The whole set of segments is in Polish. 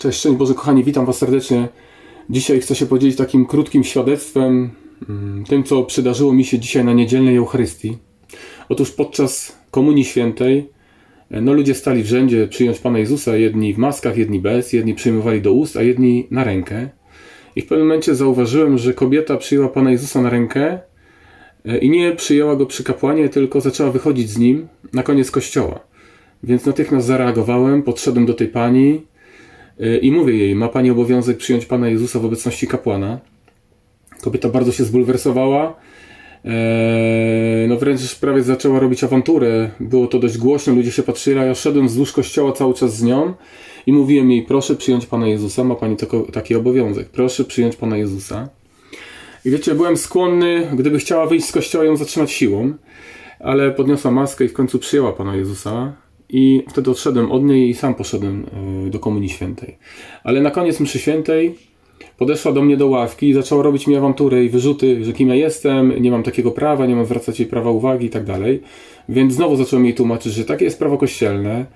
Cześć, szczęść Boże, kochani, witam Was serdecznie. Dzisiaj chcę się podzielić takim krótkim świadectwem, mm, tym co przydarzyło mi się dzisiaj na niedzielnej Eucharystii. Otóż podczas Komunii Świętej, e, no ludzie stali w rzędzie przyjąć Pana Jezusa, jedni w maskach, jedni bez, jedni przyjmowali do ust, a jedni na rękę. I w pewnym momencie zauważyłem, że kobieta przyjęła Pana Jezusa na rękę e, i nie przyjęła go przy kapłanie, tylko zaczęła wychodzić z nim na koniec kościoła. Więc natychmiast zareagowałem, podszedłem do tej pani, I mówię jej, ma pani obowiązek przyjąć pana Jezusa w obecności kapłana. Kobieta bardzo się zbulwersowała. Eee, no wręcz prawie zaczęła robić awanturę. Było to dość głośno, ludzie się patrzyli, a ja szedłem wzdłuż kościoła cały czas z nią i mówiłem jej, proszę przyjąć Pana Jezusa, ma Pani taki obowiązek, proszę przyjąć Pana Jezusa. I wiecie, byłem skłonny, gdyby chciała wyjść z kościoła, ją zatrzymać siłą, ale podniosła maskę i w końcu przyjęła Pana Jezusa. I wtedy odszedłem od niej i sam poszedłem y, do Komunii Świętej. Ale na koniec mszy świętej podeszła do mnie do ławki i zaczęła robić mi awantury i wyrzuty, że kim ja jestem, nie mam takiego prawa, nie mam zwracać jej prawa uwagi i tak dalej. Więc znowu zacząłem jej tłumaczyć, że takie jest prawo kościelne,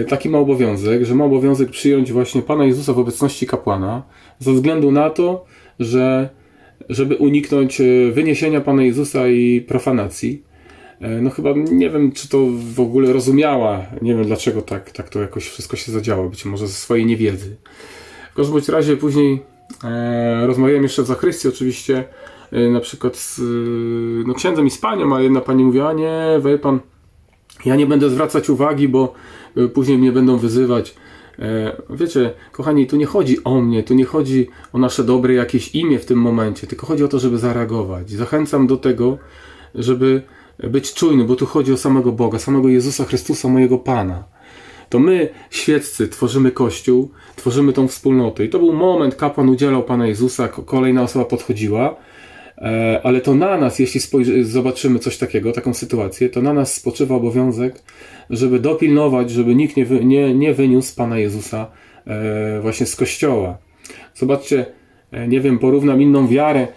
y, taki ma obowiązek, że ma obowiązek przyjąć właśnie Pana Jezusa w obecności kapłana, ze względu na to, że żeby uniknąć y, wyniesienia Pana Jezusa i profanacji. E, no chyba nie wiem, czy to w ogóle rozumiała. Nie wiem dlaczego tak, tak to jakoś wszystko się zadziało. Być może ze swojej niewiedzy. W każdym bądź razie później e, rozmawiałem jeszcze w zachrystii oczywiście e, na przykład z e, no, księdzem i z panią, a jedna pani mówiła, nie, wie pan, ja nie będę zwracać uwagi, bo e, później mnie będą wyzywać. E, Wiecie, kochani, tu nie chodzi o mnie, tu nie chodzi o nasze dobre jakieś imię w tym momencie, tylko chodzi o to, żeby zareagować. Zachęcam do tego, żeby być czujny, bo tu chodzi o samego Boga, samego Jezusa Chrystusa, mojego Pana. To my, świeccy, tworzymy Kościół, tworzymy tą wspólnotę. I to był moment, kapłan udzielał Pana Jezusa, kolejna osoba podchodziła, e, ale to na nas, jeśli spojrzy, zobaczymy coś takiego, taką sytuację, to na nas spoczywa obowiązek, żeby dopilnować, żeby nikt nie, nie, nie wyniósł Pana Jezusa e, właśnie z Kościoła. Zobaczcie, e, nie wiem, porównam inną wiarę,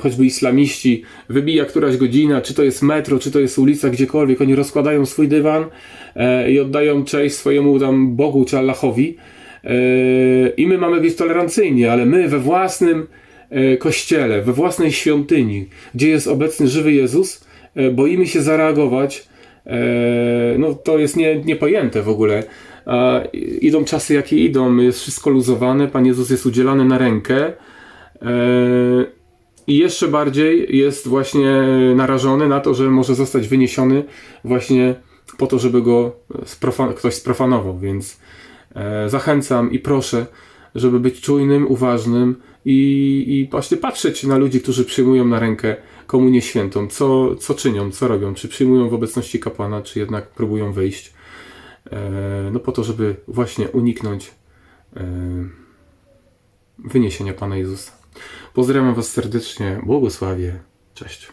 choćby islamiści, wybija któraś godzina, czy to jest metro, czy to jest ulica, gdziekolwiek, oni rozkładają swój dywan e, i oddają cześć swojemu tam Bogu czy Allahowi. E, I my mamy być tolerancyjni, ale my we własnym kościele, we własnej świątyni, gdzie jest obecny żywy Jezus, boimy się zareagować. No to jest nie, niepojęte w ogóle. Idą czasy, jakie idą, jest wszystko luzowane, Pan Jezus jest udzielany na rękę. I jeszcze bardziej jest właśnie narażony na to, że może zostać wyniesiony właśnie po to, żeby go sprofan ktoś sprofanował. Więc e, zachęcam i proszę, żeby być czujnym, uważnym i, i właśnie patrzeć na ludzi, którzy przyjmują na rękę komunię świętą. Co, co czynią, co robią? Czy przyjmują w obecności kapłana, czy jednak próbują wyjść? E, no po to, żeby właśnie uniknąć e, wyniesienia Pana Jezusa. Pozdrawiam Was serdecznie, błogosławię, cześć.